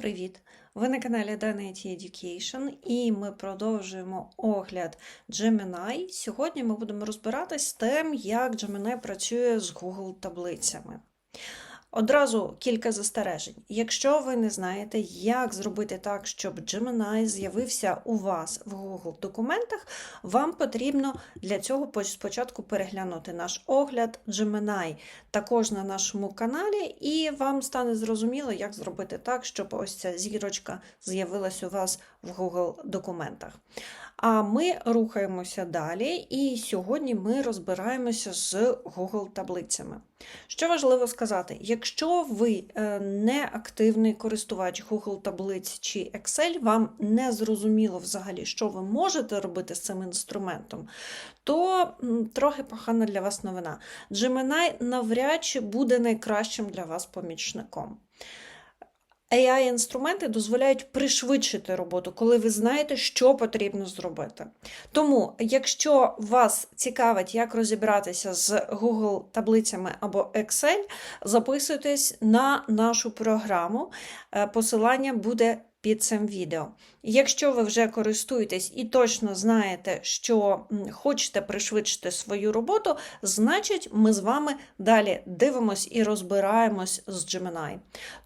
Привіт! Ви на каналі Dana IT Education і ми продовжуємо огляд Gemini. Сьогодні ми будемо розбиратись з тим, як Gemini працює з Google таблицями. Одразу кілька застережень. Якщо ви не знаєте, як зробити так, щоб Gemini з'явився у вас в Google документах, вам потрібно для цього спочатку переглянути наш огляд Gemini також на нашому каналі, і вам стане зрозуміло, як зробити так, щоб ось ця зірочка з'явилась у вас в Google документах. А ми рухаємося далі, і сьогодні ми розбираємося з Google таблицями. Що важливо сказати, якщо ви е, не активний користувач Google таблиць чи Excel, вам не зрозуміло взагалі, що ви можете робити з цим інструментом, то трохи погана для вас новина. Gemini навряд чи буде найкращим для вас помічником. AI-інструменти дозволяють пришвидшити роботу, коли ви знаєте, що потрібно зробити. Тому, якщо вас цікавить, як розібратися з Google таблицями або Excel, записуйтесь на нашу програму. Е, посилання буде під цим відео. Якщо ви вже користуєтесь і точно знаєте, що хочете пришвидшити свою роботу, значить ми з вами далі дивимось і розбираємось з Gemini.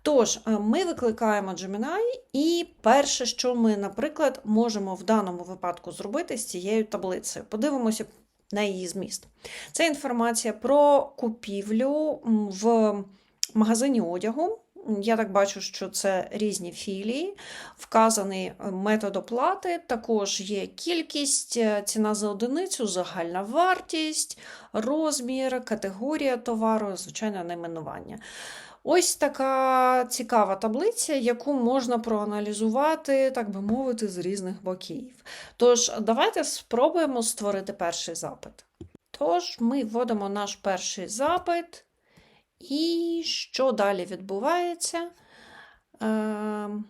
Тож, е, ми викликаємо Gemini, і перше, що ми, наприклад, можемо в даному випадку зробити з цією таблицею. Подивимося на її зміст. Це інформація про купівлю в магазині одягу. Я так бачу, що це різні філії, вказаний е, метод оплати, також є кількість, е, ціна за одиницю, загальна вартість, розмір, категорія товару, звичайно, найменування. Ось така цікава таблиця, яку можна проаналізувати, так би мовити, з різних боків. Тож, давайте спробуємо створити перший запит. Тож, ми вводимо наш перший запит. І що далі відбувається? Ем,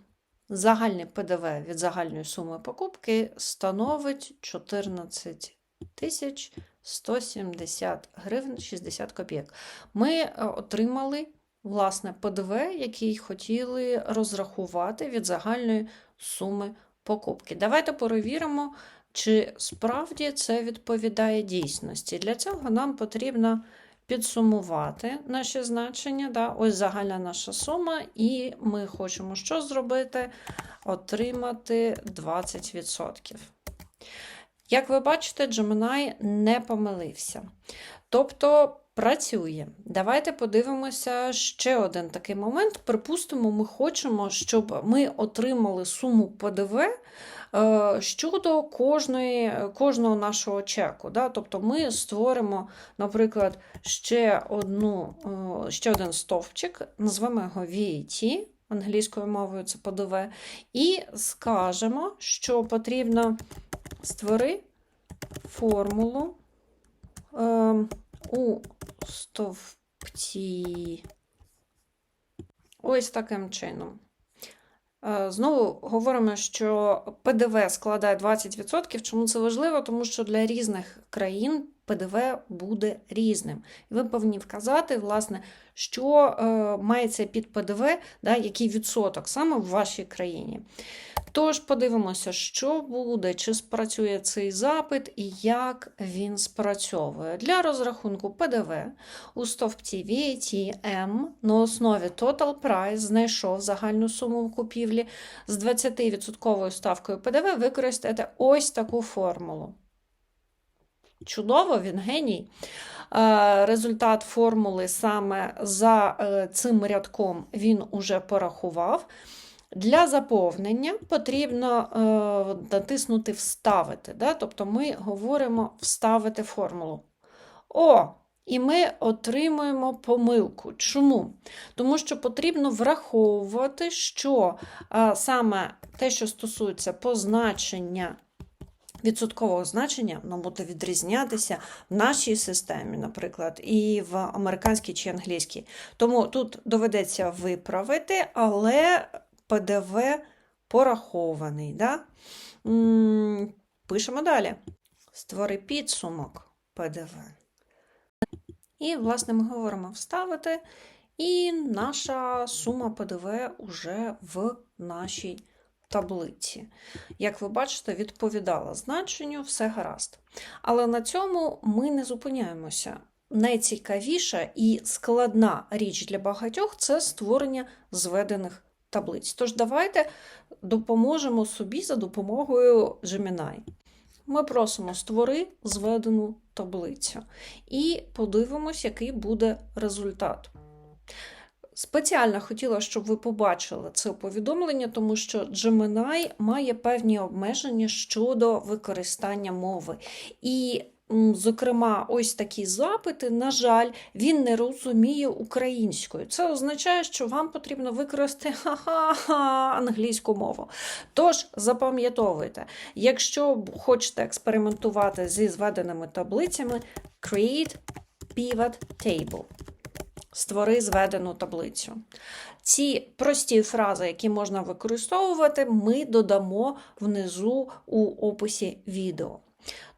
загальний ПДВ від загальної суми покупки становить 14 тисяч 170 гривень 60 копійок. Ми е, отримали власне ПДВ, який хотіли розрахувати від загальної суми покупки. Давайте перевіримо, чи справді це відповідає дійсності. Для цього нам потрібно підсумувати наші значення. Да? Ось загальна наша сума, і ми хочемо що зробити? Отримати 20%. Як ви бачите, Gemini не помилився. Тобто працює. Давайте подивимося ще один такий момент. Припустимо, ми хочемо, щоб ми отримали суму ПДВ щодо кожної, кожного нашого чеку. Да? Тобто ми створимо, наприклад, ще, одну, е, ще один стовпчик, назвемо його VAT, англійською мовою це ПДВ, і скажемо, що потрібно створити формулу е, у стовпці. Ось таким чином. Е, знову говоримо, що ПДВ складає 20%. Чому це важливо? Тому що для різних країн ПДВ буде різним. Ви повинні вказати, власне, що е, мається під ПДВ, да, який відсоток саме в вашій країні. Тож, подивимося, що буде, чи спрацює цей запит і як він спрацьовує. Для розрахунку ПДВ у стовпці VAT на основі Total Price знайшов загальну суму купівлі з 20% ставкою ПДВ, використаєте ось таку формулу. Чудово, він геній. Е, результат формули саме за е, цим рядком він уже порахував. Для заповнення потрібно е, натиснути Вставити. Да? Тобто ми говоримо вставити формулу. О! І ми отримуємо помилку. Чому? Тому що потрібно враховувати, що саме те, що стосується позначення відсоткового значення, воно буде відрізнятися в нашій системі, наприклад, і в американській чи англійській. Тому тут доведеться виправити, але ПДВ порахований. Да? Пишемо далі. Створи підсумок ПДВ. І, власне, ми говоримо вставити. І наша сума ПДВ уже в нашій таблиці. Як ви бачите, відповідала значенню, все гаразд. Але на цьому ми не зупиняємося. Найцікавіша і складна річ для багатьох це створення зведених таблиць. Тож давайте допоможемо собі за допомогою Gemini. Ми просимо створи зведену таблицю і подивимось, який буде результат. Спеціально хотіла, щоб ви побачили це повідомлення, тому що Gemini має певні обмеження щодо використання мови. І, зокрема, ось такі запити, на жаль, він не розуміє українською. Це означає, що вам потрібно використати ха-ха-ха англійську мову. Тож запам'ятовуйте, якщо хочете експериментувати зі зведеними таблицями, create pivot table. Створи зведену таблицю. Ці прості фрази, які можна використовувати, ми додамо внизу у описі відео.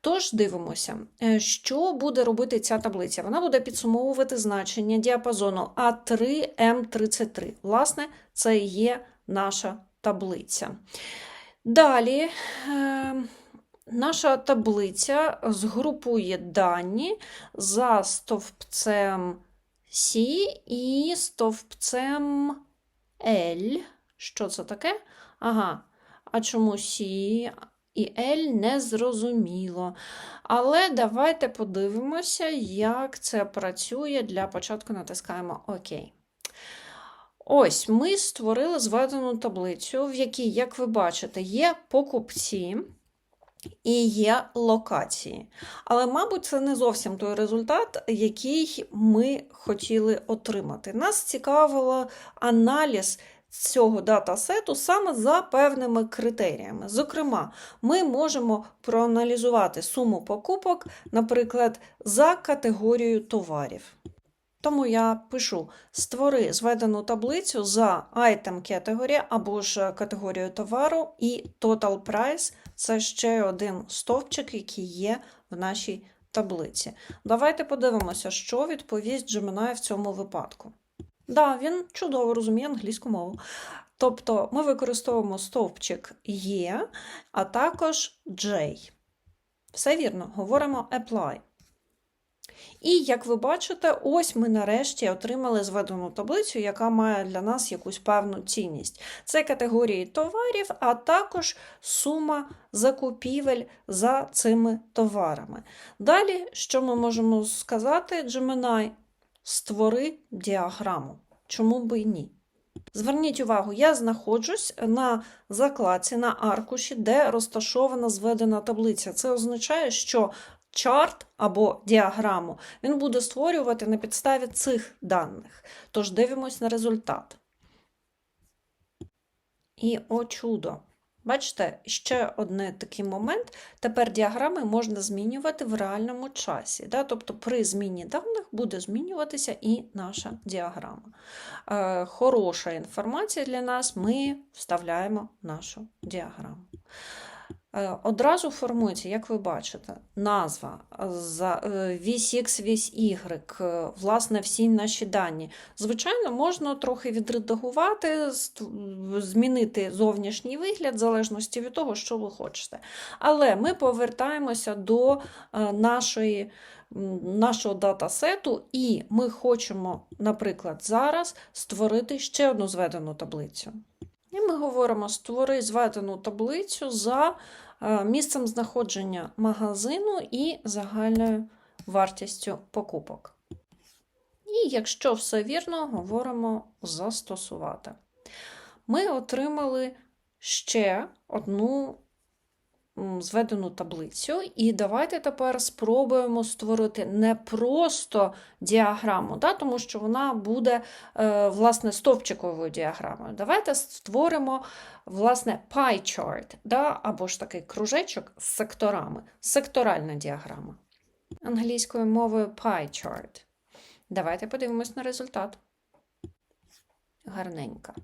Тож дивимося, е, що буде робити ця таблиця. Вона буде підсумовувати значення діапазону А3М33. Власне, це є наша таблиця. Далі. е, Наша таблиця згрупує дані за стовпцем С і стовпцем L. Що це таке? Ага. А чому С і L не зрозуміло. Але давайте подивимося, як це працює. Для початку натискаємо ОК. Ось ми створили зведену таблицю, в якій, як ви бачите, є покупці. І є локації. Але, мабуть, це не зовсім той результат, який ми хотіли отримати. Нас цікавило аналіз цього датасету саме за певними критеріями. Зокрема, ми можемо проаналізувати суму покупок, наприклад, за категорією товарів. Тому я пишу: створи зведену таблицю за item category або ж категорію товару, і total price це ще один стовпчик, який є в нашій таблиці. Давайте подивимося, що відповість Gemini в цьому випадку. Да, він чудово розуміє англійську мову. Тобто ми використовуємо стовпчик є, а також J. Все вірно, говоримо apply. І, як ви бачите, ось ми нарешті отримали зведену таблицю, яка має для нас якусь певну цінність. Це категорії товарів, а також сума закупівель за цими товарами. Далі, що ми можемо сказати, Gemini, створи діаграму. Чому би і ні? Зверніть увагу, я знаходжусь на закладці на аркуші, де розташована зведена таблиця. Це означає, що чарт або діаграму він буде створювати на підставі цих даних. Тож дивимось на результат. І о чудо! Бачите, ще один такий момент. Тепер діаграми можна змінювати в реальному часі. Да? Тобто при зміні даних буде змінюватися і наша діаграма. Е, Хороша інформація для нас, ми вставляємо нашу діаграму. Е, Одразу формується, як ви бачите, назва, за- е, вісь X, вісь е, власне, всі наші дані. Звичайно, можна трохи відредагувати, змінити зовнішній вигляд, в залежності від того, що ви хочете. Але ми повертаємося до е, нашої, нашого датасету, і ми хочемо, наприклад, зараз створити ще одну зведену таблицю. І ми говоримо: створи зведену таблицю за е, місцем знаходження магазину і загальною вартістю покупок. І якщо все вірно, говоримо застосувати. Ми отримали ще одну зведену таблицю, і давайте тепер спробуємо створити не просто діаграму, да, тому що вона буде е, власне стовпчиковою діаграмою. Давайте створимо власне pie chart, да, або ж такий кружечок з секторами, секторальна діаграма. Англійською мовою pie chart. Давайте подивимось на результат. Гарненька.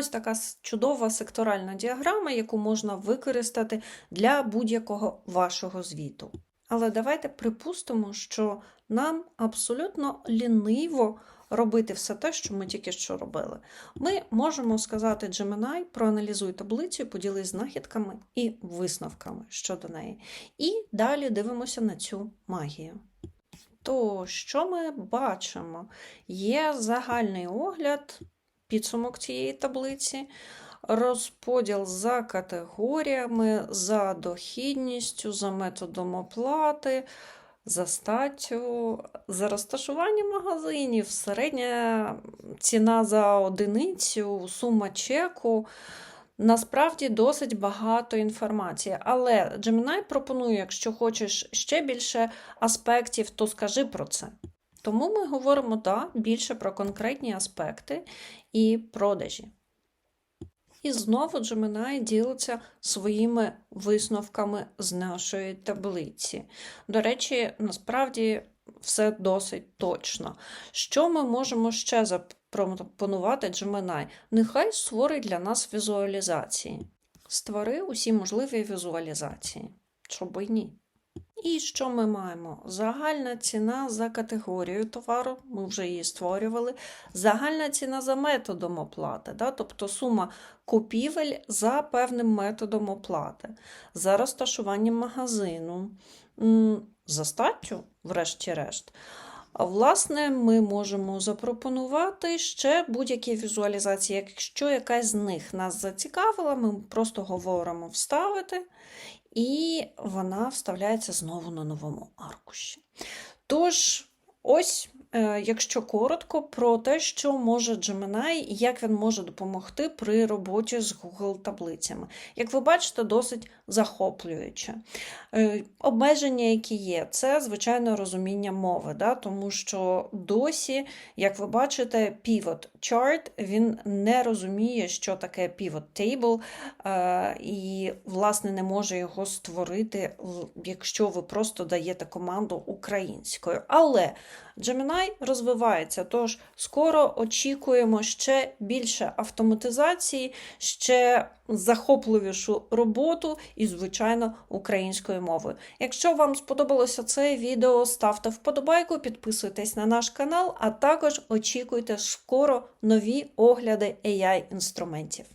Ось така чудова секторальна діаграма, яку можна використати для будь-якого вашого звіту. Але давайте припустимо, що нам абсолютно ліниво робити все те, що ми тільки що робили. Ми можемо сказати Gemini, проаналізуй таблицю, поділись знахідками і висновками щодо неї. І далі дивимося на цю магію. То, що ми бачимо? Є загальний огляд, підсумок цієї таблиці, розподіл за категоріями, за дохідністю, за методом оплати, за статтю, за розташування магазинів, середня ціна за одиницю, сума чеку. Насправді досить багато інформації, але Gemini пропонує, якщо хочеш ще більше аспектів, то скажи про це. Тому ми говоримо да, більше про конкретні аспекти і продажі. І знову Gemini ділиться своїми висновками з нашої таблиці. До речі, насправді все досить точно. Що ми можемо ще запропонувати Gemini? Нехай створить для нас візуалізації. Створи усі можливі візуалізації. Й ні? І що ми маємо? Загальна ціна за категорією товару, ми вже її створювали. Загальна ціна за методом оплати, да? тобто сума купівель за певним методом оплати, за розташуванням магазину, за статтю, врешті-решт. Власне, ми можемо запропонувати ще будь-які візуалізації. Якщо якась з них нас зацікавила, ми просто говоримо вставити, і вона вставляється знову на новому аркуші. Тож, ось, якщо коротко, про те, що може Gemini і як він може допомогти при роботі з Google таблицями. Як ви бачите, досить захоплююче. Е, Обмеження, які є, це звичайно розуміння мови, да? тому що досі, як ви бачите, pivot chart він не розуміє, що таке pivot table, е, і, власне, не може його створити, якщо ви просто даєте команду українською. Але Gemini розвивається, тож скоро очікуємо ще більше автоматизації, ще захопливішу роботу і, звичайно, українською мовою. Якщо вам сподобалося це відео, ставте вподобайку, підписуйтесь на наш канал, а також очікуйте скоро нові огляди AI-інструментів.